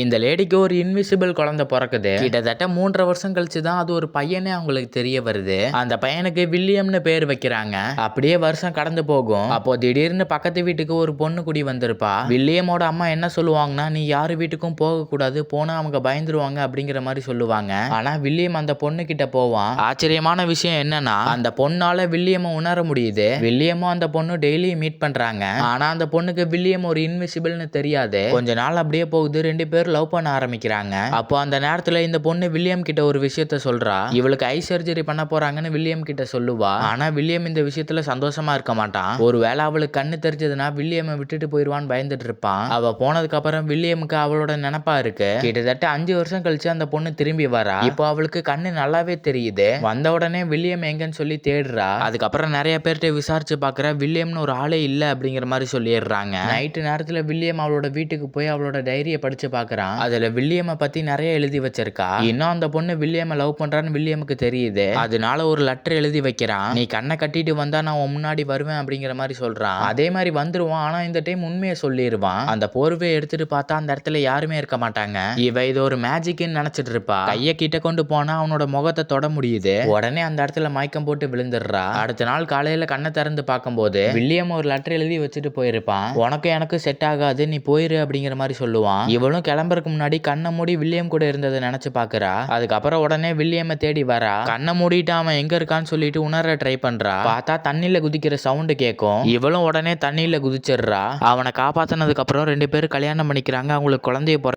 இந்த லேடிக்கு ஒரு இன்விசிபிள் குழந்தை பிறக்குது. கிட்டத்தட்ட மூன்றரை வருஷம் கழிச்சு தான் அது ஒரு பையனே அவங்களுக்கு தெரிய வருது. அந்த பையனுக்கு வில்லியம்னு பேர் வைக்கிறாங்க. அப்படியே வருஷம் கடந்து போகும். அப்போ திடீர்னு பக்கத்து வீட்டுக்கு ஒரு பொண்ணு குடி வந்திருப்பா. வில்லியமோட அம்மா என்ன சொல்லுவாங்கன்னா நீ யாரு வீட்டுக்கும் போக கூடாது போனா அவங்க பயந்துருவாங்க அப்படிங்கிற மாதிரி சொல்லுவாங்க. ஆனா வில்லியம் அந்த பொண்ணு கிட்ட போவான். ஆச்சரியமான விஷயம் என்னன்னா அந்த பொண்ணால வில்லியம உணர முடியுது. வில்லியமும் அந்த பொண்ணு டெய்லி மீட் பண்றாங்க. ஆனா அந்த பொண்ணுக்கு வில்லியம் ஒரு இன்விசிபிள்னு தெரியாது. கொஞ்ச நாள் அப்படியே போகுது. ரெண்டு பேரும் லவ் பண்ண ஆரம்பிக்கிறாங்க. அப்போ அந்த நேரத்துல இந்த பொண்ணு வில்லியம் கிட்ட ஒரு விஷயத்த சொல்றா. இவளுக்கு ஐ சர்ஜரி பண்ண போறாங்கன்னு வில்லியம் கிட்ட சொல்லுவா. ஆனா வில்லியம் இந்த விஷயத்துல சந்தோஷமா இருக்க மாட்டான். ஒருவேளை அவளுக்கு கண்ணு தெரிஞ்சதுன்னா வில்லியமை விட்டுட்டு போயிடுவான்னு பயந்துட்டு இருப்பான். அவ போனதுக்கு அப்புறம் வில்லியமுக்கு அவளோட நினப்பா இருக்கு. கிட்டத்தட்ட அஞ்சு வருஷம் கழிச்சு அந்த பொண்ணு திரும்பி வரா. இப்போ அவளுக்கு கண்ணு நல்லாவே தெரியுது. வந்த உடனே வில்லியம் எங்கன்னு சொல்லி தேடுறா. அதுக்கப்புறம் நிறைய பேர்கிட்ட விசாரிச்சு பாக்குற. வில்லியம்னு ஒரு ஆளே இல்ல அப்படிங்கிற மாதிரி சொல்லிடுறாங்க. நைட்டு நேரத்துல வில்லியம் அவளோட வீட்டுக்கு போய் அவளோட டைரியை படிச்சு பாக்குறான் அதுல வில்லியம பத்தி நிறைய எழுதி வச்சிருக்கா. இன்னும் அந்த பொண்ணு வில்லியம லவ் பண்றான்னு வில்லியமுக்கு தெரியுது. அதனால ஒரு லெட்டர் எழுதி வைக்கிறான் நீ கண்ணை கட்டிட்டு வந்தா நான் முன்னாடி வருவேன் அப்படிங்கிற மாதிரி சொல்றான் அதே மாதிரி வந்துருவான். ஆனா இந்த டைம் உண்மையை சொல்லிடுவான் அந்த போர்வையை எடுத்துட்டு பார்த்தா அந்த இடத்துல யாருமே இருக்க மாட்டாங்க. இவ இது ஒரு மேஜிக்னு நினைச்சிட்டு இருப்பா. கைய கிட்ட கொண்டு போனா அவனோட முகத்தை தொட முடியுது. உடனே அந்த இடத்துல மயக்கம் போட்டு விழுந்துடுறா. அடுத்த நாள் காலையில கண்ணை திறந்து பார்க்கும்போது வில்லியம் ஒரு லெட்டர் எழுதி வச்சுட்டு போயிருப்பான். உனக்கு எனக்கு செட் ஆகாது. நீ போயிரு அப்படிங்கிற மாதிரி சொல்லுவான். இவளும் கிளம்புறதுக்கு முன்னாடி கண்ணை மூடி வில்லியம் கூட இருந்ததை நினைச்சு பாக்குறா? அதுக்கப்புறம் உடனே வில்லியமை தேடி வரா. கண்ணை மூடிட்டு அவன் எங்க இருக்கான்னு சொல்லிட்டு உணர ட்ரை பண்றா. பார்த்தா தண்ணியில குதிக்கிற சவுண்டு கேட்கும் இவளும் உடனே தண்ணியில குதிச்சிடுறா. அவனை காப்பாத்தினதுக்கு அப்புறம் ரெண்டு பேரும் கல்யாணம் பண்ணிக்கிறாங்க. அவங்களுக்கு குழந்தைய பிற